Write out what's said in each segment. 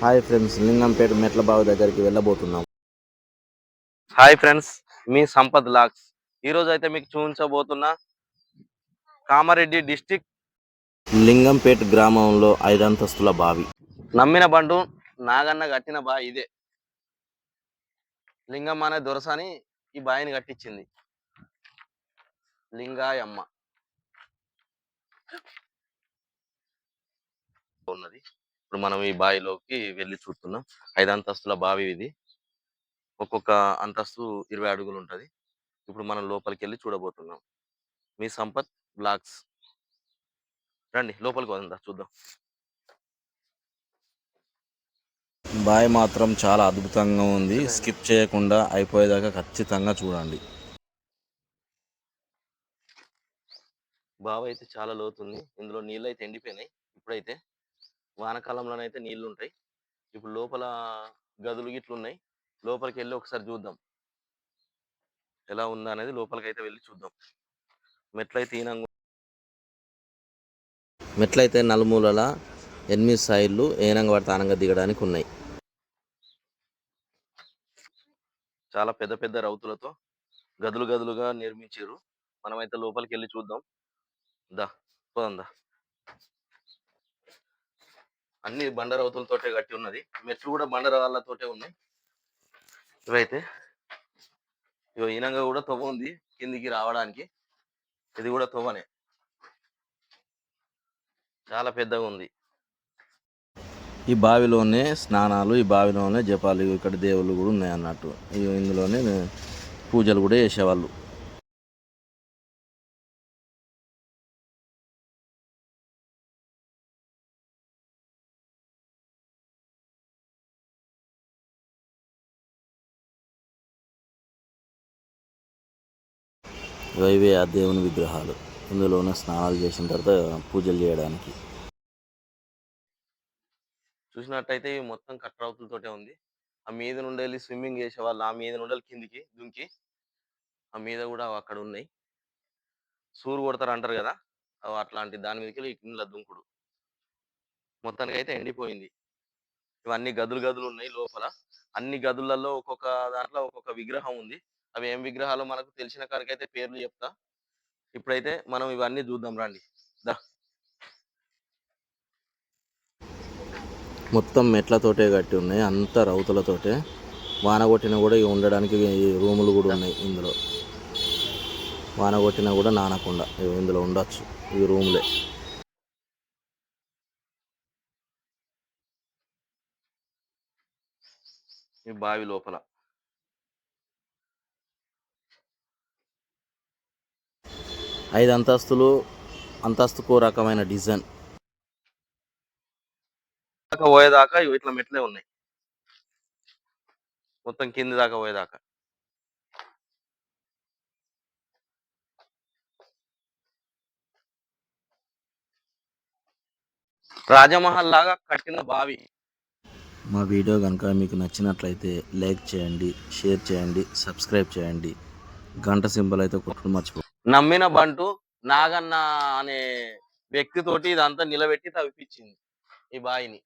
Hi friends Lingampet మెట్ల బావి దగ్గరికి వెళ్ళబోతున్నాం. హాయ్ ఫ్రెండ్స్ మీ సంపత్ లాక్స్. ఈ రోజు అయితే మీకు చూపించబోతున్నా కామారెడ్డి డిస్టిక్ లింగంపేట గ్రామంలో ఐదంతస్తుల బావి. నమ్మిన బండు నాగన్న కట్టిన బావి ఇదే. లింగమ్మ అనే దొరసాని ఈ బావిని కట్టించింది. లింగాయమ్మ. ఉన్నది. ఇప్పుడు మనం ఈ బావిలోకి వెళ్ళి చూస్తున్నాం. ఐదు అంతస్తుల బావి ఇది. ఒక్కొక్క అంతస్తు ఇరవై అడుగులు ఉంటది ఇప్పుడు మనం లోపలికి వెళ్ళి చూడబోతున్నాం. మీ సంపత్ బ్లాగ్స్ రండి లోపలికి వదా చూద్దాం. బావి మాత్రం చాలా అద్భుతంగా ఉంది. స్కిప్ చేయకుండా అయిపోయేదాకా ఖచ్చితంగా చూడండి. బావి అయితే చాలా లోతుంది. ఇందులో నీళ్ళు అయితే ఎండిపోయినాయి. ఇప్పుడైతే వానకాలంలోనైతే నీళ్ళు ఉంటాయి ఇప్పుడు లోపల గదులు గిట్లు ఉన్నాయి లోపలికి వెళ్ళి ఒకసారి చూద్దాం. ఎలా ఉందా అనేది లోపలికి అయితే వెళ్ళి చూద్దాం. మెట్లయితే ఈనంగా మెట్లయితే నలుమూలల ఎనిమిది సైడ్లు ఏనంగా పడితే ఆనంగా దిగడానికి ఉన్నాయి. చాలా పెద్ద పెద్ద రౌతులతో గదులు గదులుగా నిర్మించారు మనమైతే లోపలికి వెళ్ళి చూద్దాం. దా పోదాం దా అన్ని బండరావుతులతోటే కట్టి ఉన్నది. మెట్లు కూడా బండరాళ్ళతోటే ఉన్నాయి. ఇవైతే ఇగో ఈనంగా కూడా తొవ ఉంది కిందికి రావడానికి. ఇది కూడా తొవ్వనే. చాలా పెద్దగా ఉంది. ఈ బావిలోనే స్నానాలు ఈ బావిలోనే జపాలు ఇక్కడ దేవుళ్ళు కూడా ఉన్నాయి అన్నట్టు ఇందులోనే పూజలు కూడా చేసేవాళ్ళు. ఇవే ఆ దేవుని విగ్రహాలు. ఇందులోనే స్నానాలు చేసిన తర్వాత పూజలు చేయడానికి. చూసినట్టయితే ఇవి మొత్తం కట్టరవుతులతోటే ఉంది. ఆ మీద నుండి వెళ్ళి స్విమ్మింగ్ చేసే వాళ్ళు ఆ మీద నుండి వెళ్ళి కిందికి దుంకి ఆ మీద కూడా అక్కడ ఉన్నాయి. సూరు కొడతారు అంటారు కదా అట్లాంటి దాని మీదకి వెళ్ళి కింద దుంకుడు. మొత్తానికి అయితే ఎండిపోయింది. ఇవన్నీ గదులు గదులు ఉన్నాయి లోపల. అన్ని గదులలో ఒక్కొక్క దాంట్లో ఒక్కొక్క విగ్రహం ఉంది. అవి ఏం విగ్రహాలు మనకు తెలిసిన కాడికైతే పేర్లు చెప్తా. ఇప్పుడైతే మనం ఇవన్నీ చూద్దాం రండి. దా. మొత్తం మెట్లతోటే కట్టి ఉన్నాయి. అంత రౌతులతోటే. వాన కొట్టినా కూడా ఇవి ఉండడానికి ఈ రూములు కూడా ఉన్నాయి ఇందులో. వాన కొట్టినా కూడా నానకుండా ఇవి ఇందులో ఉండొచ్చు. ఈ రూములే. ఈ బావి లోపల. ఐదు అంతస్తులు అంతస్తుకు రకమైన డిజైన్. దాకా పోయేదాకా ఇట్లా మెట్లే ఉన్నాయి. మొత్తం కింది దాకా పోయేదాకా. రాజమహల్ లాగా కట్టిన బావి. మా వీడియో కనుక మీకు నచ్చినట్లయితే లైక్ చేయండి షేర్ చేయండి సబ్స్క్రైబ్ చేయండి. గంట సింబల్ అయితే కొట్టుకుని మర్చిపో నమ్మిన బంటు నాగన్న అనే వ్యక్తితోటి ఇదంతా నిలబెట్టి తవ్విపించింది ఈ బాయిని.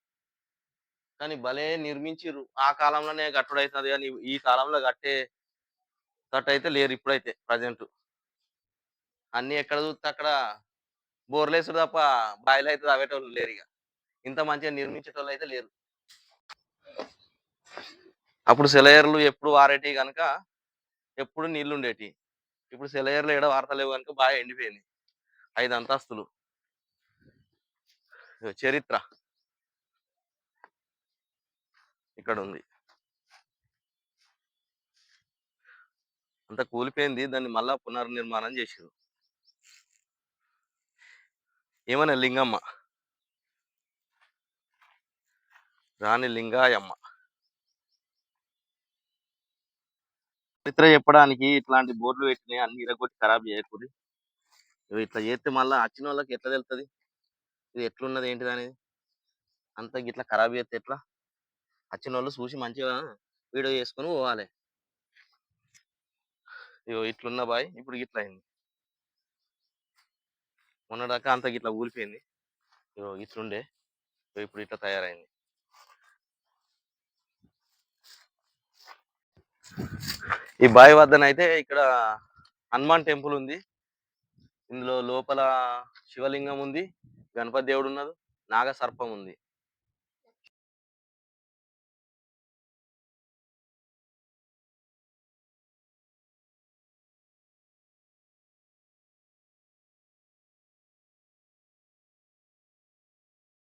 కానీ భలే నిర్మించిర్రు. ఆ కాలంలోనే కట్టుడైతుంది కానీ ఈ కాలంలో కట్టే కట్టయితే లేరు ఇప్పుడైతే ప్రజెంట్. అన్ని ఎక్కడ చూస్తే అక్కడ బోర్లేసుడు తప్ప బాయిలు అయితే తవ్వేటోళ్ళు లేరు ఇక ఇంత మంచిగా నిర్మించేటోళ్ళు అయితే లేరు. అప్పుడు సెలయర్లు ఎప్పుడు వారేటి కనుక ఎప్పుడు నీళ్ళు ఉండేటి ఇప్పుడు సెలయర్లో ఏడ వాడతలేవు కనుక బాగా ఎండిపోయింది ఐదు అంతస్తులు. చరిత్ర. ఇక్కడ ఉంది అంత కూలిపోయింది. దాన్ని మళ్ళా పునర్నిర్మాణం చేసారు ఏమన్నా లింగమ్మ? రాణి లింగాయమ్మ. చరిత్ర చెప్పడానికి ఇట్లాంటి బోర్డులు పెట్టినాయి అన్ని ఇరగొట్టి ఖరాబ్ చేయకూడదు. ఇవి ఇట్లా చేస్తే మళ్ళీ వచ్చిన వాళ్ళకి ఎట్లా తెలుస్తుంది ఇది ఎట్లున్నది ఏంటిది అనేది? అంత ఇట్లా ఖరాబ్ చేస్తే ఎట్లా? వచ్చిన వాళ్ళు చూసి మంచిగా వీడియో చేసుకొని పోవాలి. ఇగో ఇట్లున్న బాయ్ ఇప్పుడు ఇట్లా అయింది. మొన్నదాకా అంత ఇట్లా ఊలిపోయింది ఇగో ఇట్లుండే ఇప్పుడు ఇట్లా తయారైంది. ఈ బావి వద్దనైతే ఇక్కడ హనుమాన్ టెంపుల్ ఉంది. ఇందులో లోపల శివలింగం ఉంది. గణపతి దేవుడు ఉన్నాడు నాగ సర్పం ఉంది.